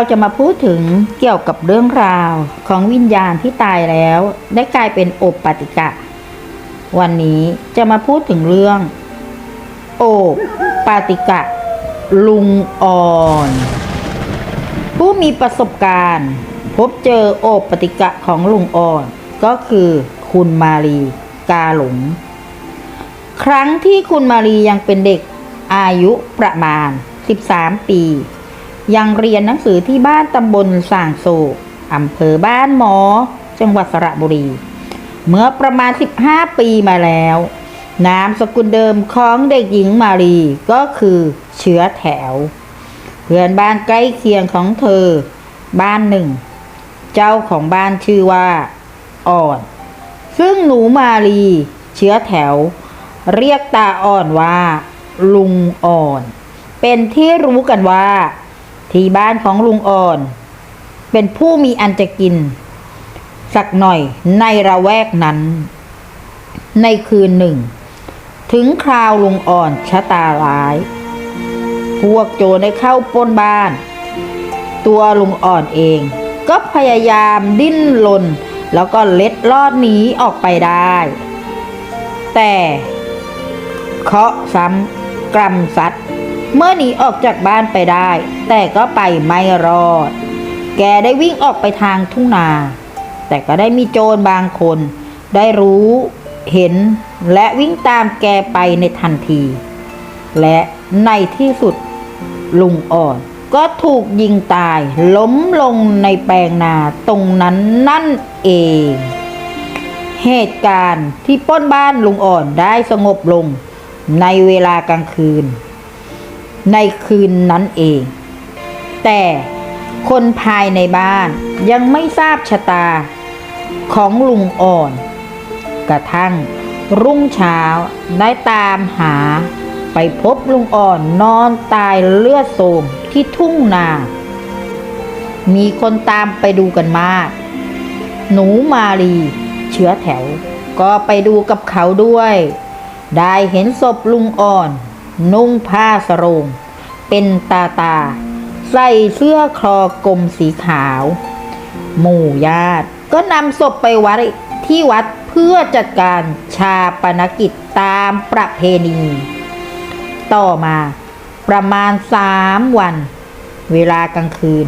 เราจะมาพูดถึงเกี่ยวกับเรื่องราวของวิญญาณที่ตายแล้ว ได้กลายเป็นโอบปติกะ วันนี้จะมาพูดถึงเรื่อง โอบปติกะ ลุงอ่อน ผู้มีประสบการณ์ พบเจอโอบปฏิกะของลุงอ่อน ก็คือคุณมารีกาหลง ครั้งที่คุณมารียังเป็นเด็กอายุประมาณ 13 ปี ยังเรียนหนังสือที่บ้านตำบลส่างโศกอำเภอบ้านหมอ จังหวัดสระบุรี เมื่อประมาณ 15 ปีมาแล้ว นามสกุลเดิมของเด็กหญิงมารีก็คือเชื้อแถว เพื่อนบ้านใกล้เคียงของเธอ บ้านหนึ่ง เจ้าของบ้านชื่อว่า อ่อน ซึ่งหนูมาลีเชื้อแถว เรียกตาอ่อนว่า ลุงอ่อน เป็นที่รู้กันว่า ที่บ้านของลุงอ่อน เป็นผู้มีอันจะกิน สักหน่อยในระแวกนั้น ในคืนหนึ่ง ถึงคราวลุงอ่อนชะตาร้าย พวกโจรได้เข้าปล้นบ้าน ตัวลุงอ่อนเอง ก็พยายามดิ้นรนแล้วก็เล็ดลอดหนีออกไปได้ แต่เคาะซ้ำกรรมซัด เมื่อหนีออกจากบ้านไปได้ แต่ก็ไปไม่รอด แกได้วิ่งออกไปทางทุ่งนา แต่ก็ได้มีโจรบางคน ได้รู้เห็นและวิ่งตามแกไปในทันที และในที่สุดลุงอ่อนก็ถูกยิงตายล้มลงในแปลงนาตรงนั้นนั่นเอง เหตุการณ์ที่ป้นบ้านลุงอ่อนได้สงบลงในเวลากลางคืน ในคืนนั้นเอง แต่คนภายในบ้านยังไม่ทราบชะตาของลุงอ่อน กระทั่งรุ่งเช้าได้ตามหาไปพบลุงอ่อนนอนตายเลือดโสมที่ทุ่งนา มีคนตามไปดูกันมาก หนูมาลีเชื้อแถว ก็ไปดูกับเขาด้วย ได้เห็นศพลุงอ่อน นุ่งผ้าสรง เป็นตาตา ใส่เสื้อคลอกลมสีขาว หมู่ญาติก็นำศพไปวัดที่วัดเพื่อจัดการชาปนกิจตามประเพณี ต่อมาประมาณสามวัน เวลากลางคืน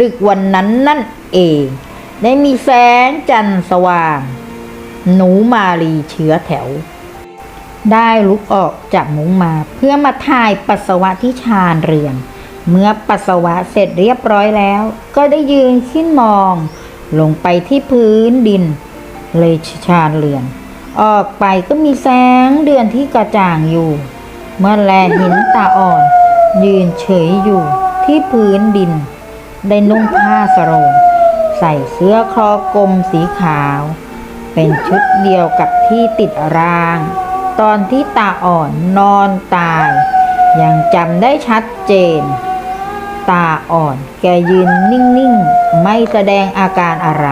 ดึกวันนั้นนั่นเอง ได้มีแสงจันทร์สว่าง หนูมาลีเชื้อแถว ได้ลุกออกจากมุ้งมา เพื่อมาถ่ายปัสสาวะที่ชานเรือน เมื่อปัสสาวะเสร็จเรียบร้อยแล้ว ก็ได้ยืนขึ้นมอง ลงไปที่พื้นดิน เลยชานเรือน ออกไปก็มีแสงเดือนที่กระจ่างอยู่ เมื่อแลเห็นตาอ่อน ยืนเฉยอยู่ที่พื้นดิน ได้นุ่งผ้าสโรงใส่เสื้อคอกลมสีขาว เป็นชุดเดียวกับที่ติดร่าง ตอนที่ตาอ่อนนอนตาย ยังจำได้ชัดเจน ตาอ่อนแกยืนนิ่งๆ ไม่แสดงอาการอะไร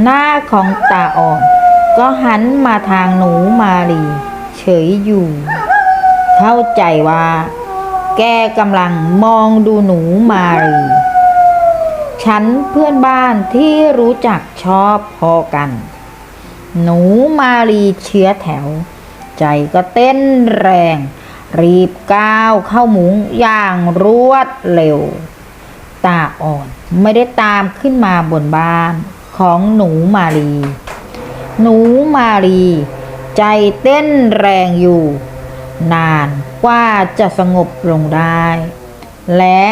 หน้าของตาอ่อน ก็หันมาทางหนูมาลีเฉยอยู่ เข้าใจว่า แกกำลังมองดูหนูมาลีฉันเพื่อนบ้านที่รู้จักชอบพอกัน หนูมาลีเชื้อแถว ใจก็เต้นแรง รีบก้าวเข้ามุงอย่างรวดเร็ว ตาอ่อนไม่ได้ตามขึ้นมาบนบ้านของหนูมาลีหนูมาลีใจเต้นแรงอยู่ นานกว่าจะสงบลงได้ และ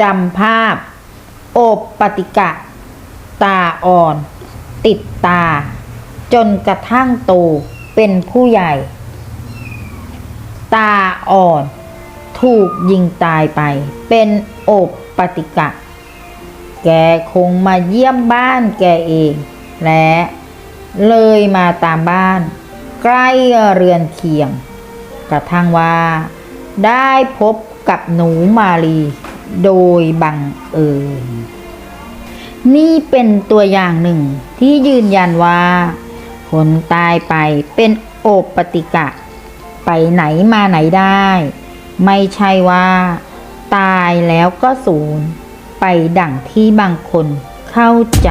จำภาพ อบปฏิกะ ตาอ่อน ติดตา จนกระทั่งโตเป็นผู้ใหญ่ ตาอ่อนถูกยิงตายไป เป็นโอบปฏิกะ แกคงมาเยี่ยมบ้านแกเอง และเลยมาตามบ้าน ใกล้เรือนเคียง กระทั่งว่า ได้พบกับหนูมาลีโดยบังเอิญนี่เป็นตัวอย่างหนึ่งที่ยืนยันว่า คนตายไปเป็นโอปปติกะ ไปไหนมาไหนได้ ไม่ใช่ว่า ตายแล้วก็สูญไปดั่งที่บางคนเข้าใจ